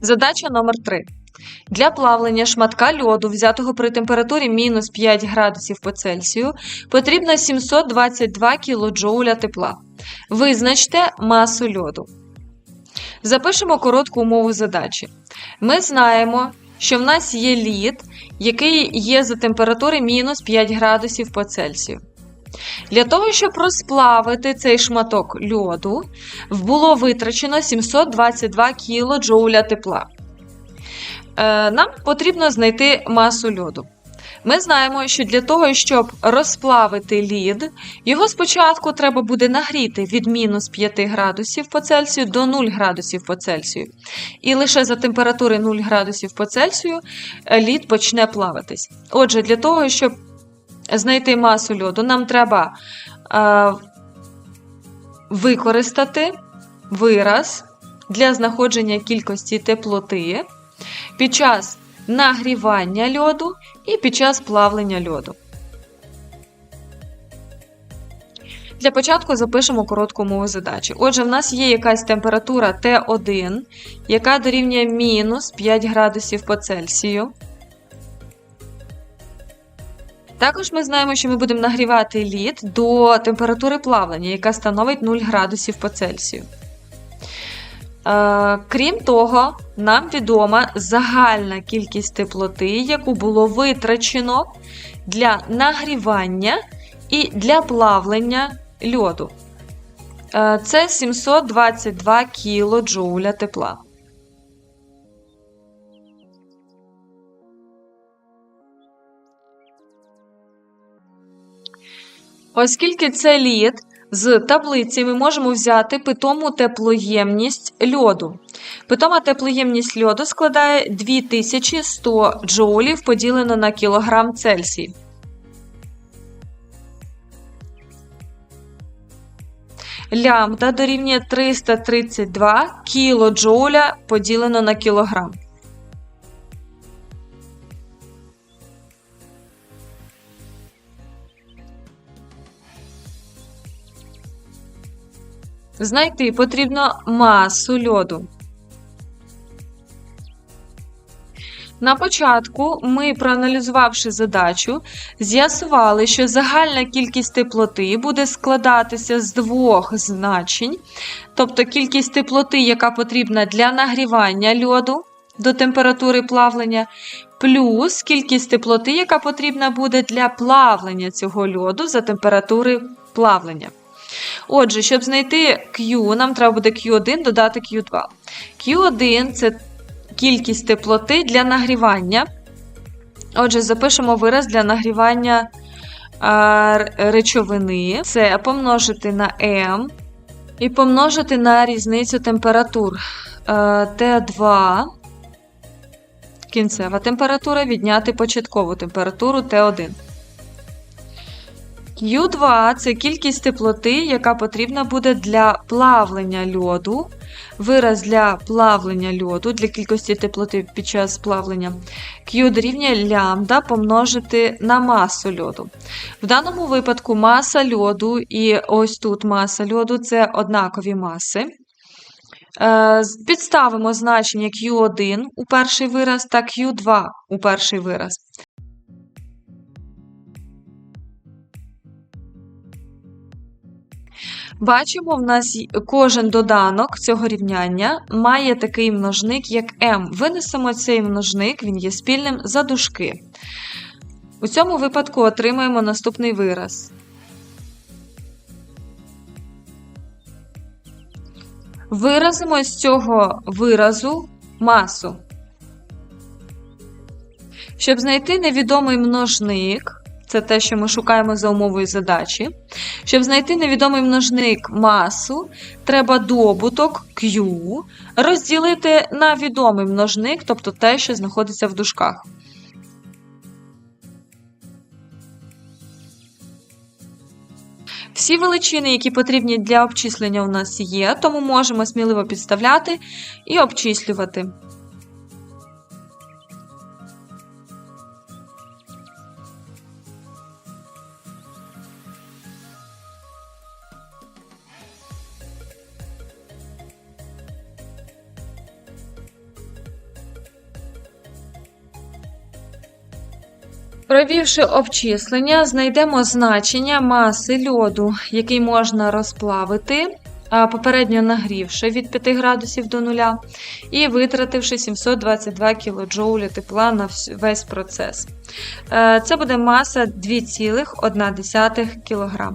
Задача номер 3. Для плавлення шматка льоду, взятого при температурі мінус 5 градусів по Цельсію, потрібно 722 кJ тепла. Визначте масу льоду. Запишемо коротку умову задачі. Ми знаємо, що в нас є лід, який є за температури мінус 5 градусів по Цельсію. Для того, щоб розплавити цей шматок льоду, було витрачено 722 кJ тепла. Е, Нам потрібно знайти масу льоду. Ми знаємо, що для того, щоб розплавити лід, його спочатку треба буде нагріти від мінус 5 градусів по Цельсію до 0 градусів по Цельсію. І лише за температури 0 градусів по Цельсію е, лід почне плаватись. Отже, для того, щоб знайти масу льоду, нам треба е, використати вираз для знаходження кількості теплоти під час нагрівання льоду і під час плавлення льоду. Для початку запишемо коротку мову задачі. Отже, в нас є якась температура Т1, яка дорівнює мінус 5 градусів по Цельсію. Також ми знаємо, що ми будемо нагрівати лід до температури плавлення, яка становить 0 градусів по Цельсію. Е, крім того, нам відома загальна кількість теплоти, яку було витрачено для нагрівання і для плавлення льоду. Е, це 722 кJ тепла. Оскільки це лід, з таблиці ми можемо взяти питому теплоємність льоду. Питома теплоємність льоду складає 2100 джоулів поділено на кілограм Цельсій. Лямбда дорівнює 332 кілоджоуля поділено на кілограм. Знайти потрібно масу льоду. На початку ми, проаналізувавши задачу, з'ясували, що загальна кількість теплоти буде складатися з двох значень, тобто кількість теплоти, яка потрібна для нагрівання льоду до температури плавлення, плюс кількість теплоти, яка потрібна буде для плавлення цього льоду за температури плавлення. Отже, щоб знайти Q, нам треба буде Q1 додати Q2. Q1 це кількість теплоти для нагрівання. Отже, запишемо вираз для нагрівання речовини. Це помножити на M і помножити на різницю температур Т2. Кінцева температура відняти початкову температуру Т1. Q2 це кількість теплоти, яка потрібна буде для плавлення льоду. Вираз для плавлення льоду для кількості теплоти під час плавлення. Q дорівнює лямбда помножити на масу льоду. В даному випадку маса льоду і ось тут маса льоду це однакові маси. Е, підставимо значення Q1 у перший вираз та Q2 у перший вираз. Бачимо, в нас кожен доданок цього рівняння має такий множник, як m. Винесемо цей множник, він є спільним за дужки. У цьому випадку отримаємо наступний вираз. Виразимо з цього виразу масу. Щоб знайти невідомий множник, це те, що ми шукаємо за умовою задачі. Щоб знайти невідомий множник масу, треба добуток Q розділити на відомий множник, тобто те, що знаходиться в дужках. Всі величини, які потрібні для обчислення, у нас є, тому можемо сміливо підставляти і обчислювати. Провівши обчислення, знайдемо значення маси льоду, який можна розплавити, попередньо нагрівши від 5 градусів до нуля, і витративши 722 кJ тепла на весь процес. Е, Це буде маса 2,1 кг.